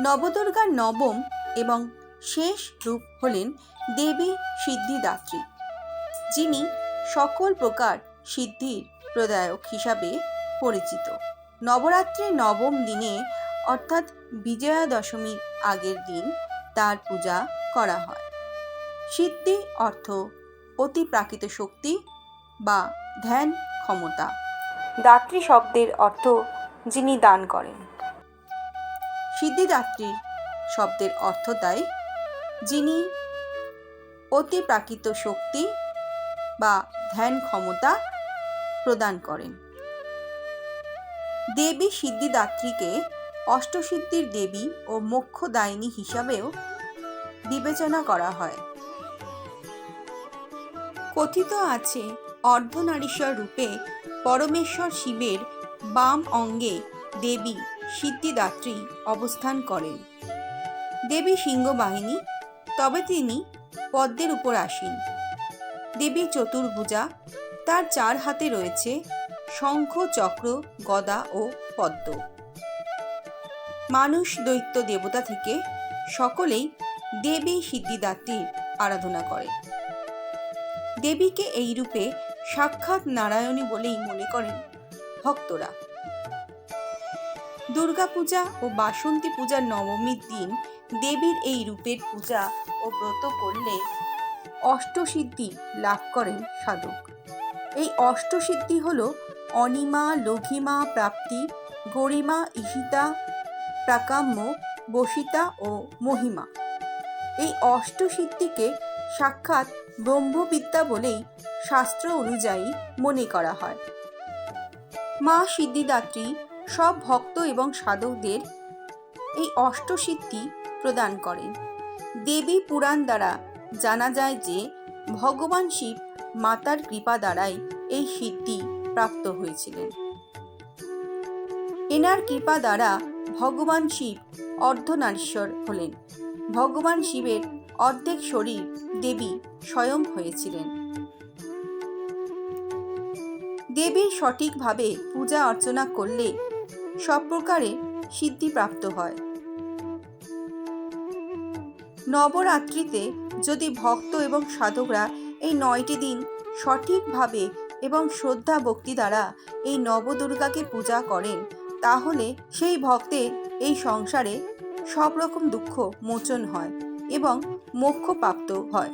নবদুর্গার নবম এবং শেষ রূপ হলেন দেবী সিদ্ধিদাত্রী, যিনি সকল প্রকার সিদ্ধির প্রদায়ক হিসাবে পরিচিত। নবরাত্রির নবম দিনে, অর্থাৎ বিজয়া দশমীর আগের দিন, তার পূজা করা হয়। সিদ্ধি অর্থ অতি প্রাকৃত শক্তি বা ধ্যান ক্ষমতা। দাত্রী শব্দের অর্থ যিনি দান করেন। সিদ্ধিদাত্রী শব্দের অর্থ তাই যিনি অতি প্রাকৃত শক্তি বা ধ্যান ক্ষমতা প্রদান করেন। দেবী সিদ্ধিদাত্রীকে অষ্টসিদ্ধির দেবী ও মোক্ষদায়িনী হিসাবেও বিবেচনা করা হয়। কথিত আছে, অর্ধনারীশ্বর রূপে পরমেশ্বর শিবের বাম অঙ্গে দেবী সিদ্ধিদাত্রী অবস্থান করেন। দেবী সিংহবাহিনী, তবে তিনি পদ্মের উপর আসীন। দেবী চতুর্ভুজা, তার চার হাতে রয়েছে শঙ্খ, চক্র, গদা ও পদ্ম। মানুষ দৈত্য দেবতা থেকে সকলেই দেবী সিদ্ধিদাত্রীর আরাধনা করে। দেবীকে এই রূপে সাক্ষাৎ নারায়ণী বলেই মনে করেন ভক্তরা। দুর্গাপূজা ও বাসন্তী পূজার নবমীর দিন দেবীর এই রূপের পূজা ও ব্রত করলে অষ্টসিদ্ধি লাভ করেন সাধক। এই অষ্টসিদ্ধি হল অনিমা, লঘিমা প্রাপ্তি, গরিমা, ঈশিতা, প্রাকাম্য, বসিতা ও মহিমা। এই অষ্টসিদ্ধিকে সাক্ষাৎ ব্রহ্মবিদ্যা বলেই শাস্ত্র অনুযায়ী মনে করা হয়। মা সিদ্ধিদাত্রী সব ভক্ত এবং সাধকদের এই অষ্টসিদ্ধি প্রদান করেন। দেবী পুরাণ দ্বারা জানা যায় যে, ভগবান শিব মাতার কৃপা দ্বারাই এই সিদ্ধি প্রাপ্ত হয়েছিলেন। এনার কৃপা দ্বারা ভগবান শিব অর্ধনারীশ্বর হলেন। ভগবান শিবের অর্ধেক শরীর দেবী স্বয়ং হয়েছিলেন। দেবীর সঠিকভাবে পূজা অর্চনা করলে সব প্রকারে সিদ্ধি প্রাপ্ত হয়। নবরাত্রিতে যদি ভক্ত এবং সাধকরা এই নয়টি দিন সঠিকভাবে এবং শ্রদ্ধা ভক্তি দ্বারা এই নবদুর্গাকে পূজা করেন, তাহলে সেই ভক্তের এই সংসারে সব রকম দুঃখ মোচন হয় এবং মোক্ষ প্রাপ্ত হয়।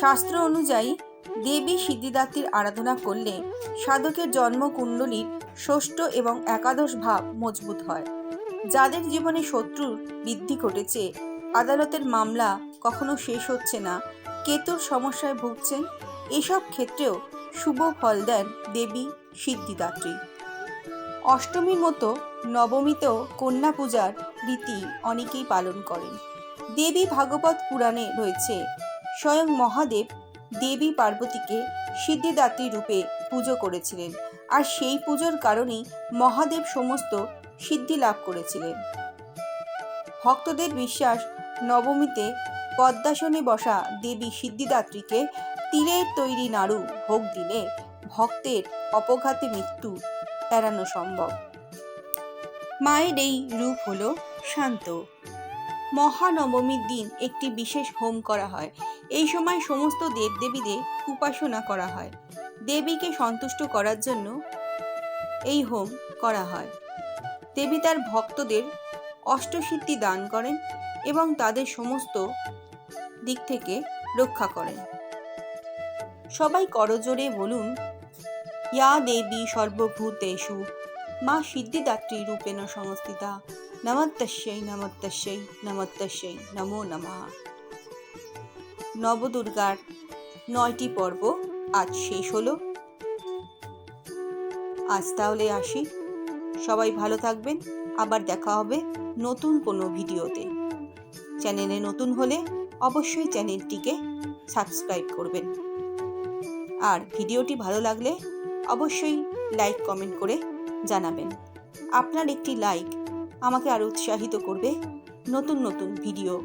শাস্ত্র অনুযায়ী দেবী সিদ্ধিদাত্রীর আরাধনা করলে সাধকের জন্মকুণ্ডলীর ষষ্ঠ এবং একাদশ ভাব মজবুত হয়। যাদের জীবনে শত্রুর বৃদ্ধি ঘটেছে, আদালতের মামলা কখনো শেষ হচ্ছে না। কেতুর সমস্যায় ভুগছেন, এসব ক্ষেত্রেও শুভ ফল দেন দেবী সিদ্ধিদাত্রী। অষ্টমীর মতো নবমীতেও কন্যা পূজার রীতি অনেকেই পালন করেন। দেবী ভাগবত পুরাণে রয়েছে, স্বয়ং মহাদেব দেবী পার্বতীকে সিদ্ধিদাত্রী রূপে পুজো করেছিলেন। আর সেই পুজোর কারণেই মহাদেব সমস্ত সিদ্ধি লাভ করেছিলেন। ভক্তদের বিশ্বাস, নবমীতে পদ্মাসনে বসা দেবী সিদ্ধিদাত্রীকে তিলের তৈরি নাড়ু ভোগ দিলে ভক্তের অপঘাতে মৃত্যু এড়ানো সম্ভব। মায়ের এই রূপ হল শান্ত। মহানবমীর দিন একটি বিশেষ হোম করা হয়। এই সময় সমস্ত দেবদেবীদের উপাসনা করা হয়। দেবীকে সন্তুষ্ট করার জন্য এই হোম করা হয়। দেবী তার ভক্তদের অষ্টসিদ্ধি দান করেন এবং তাদের সমস্ত দিক থেকে রক্ষা করেন। সবাই করজোরে বলুন, ইয়া দেবী সর্বভূতেষু, মা সিদ্ধিদাত্রী রূপেণ সংস্থিতা নমস্তস্যৈ নমস্তস্যৈ নমস্তস্যৈ নমো নমঃ। নবদুর্গার নয়টি পর্ব আজ শেষ হলো। আজ তাহলে আসি। সবাই ভালো থাকবেন। আবার দেখা হবে নতুন কোনো ভিডিওতে। চ্যানেলে নতুন হলে অবশ্যই চ্যানেলটিকে সাবস্ক্রাইব করবেন। আর ভিডিওটি ভালো লাগলে অবশ্যই লাইক, কমেন্ট করে জানাবেন। আপনার একটি লাইক আমাকে আরও উৎসাহিত করবে নতুন নতুন ভিডিও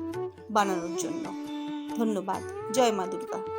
বানানোর জন্য। ধন্যবাদ। জয় মা দুর্গা।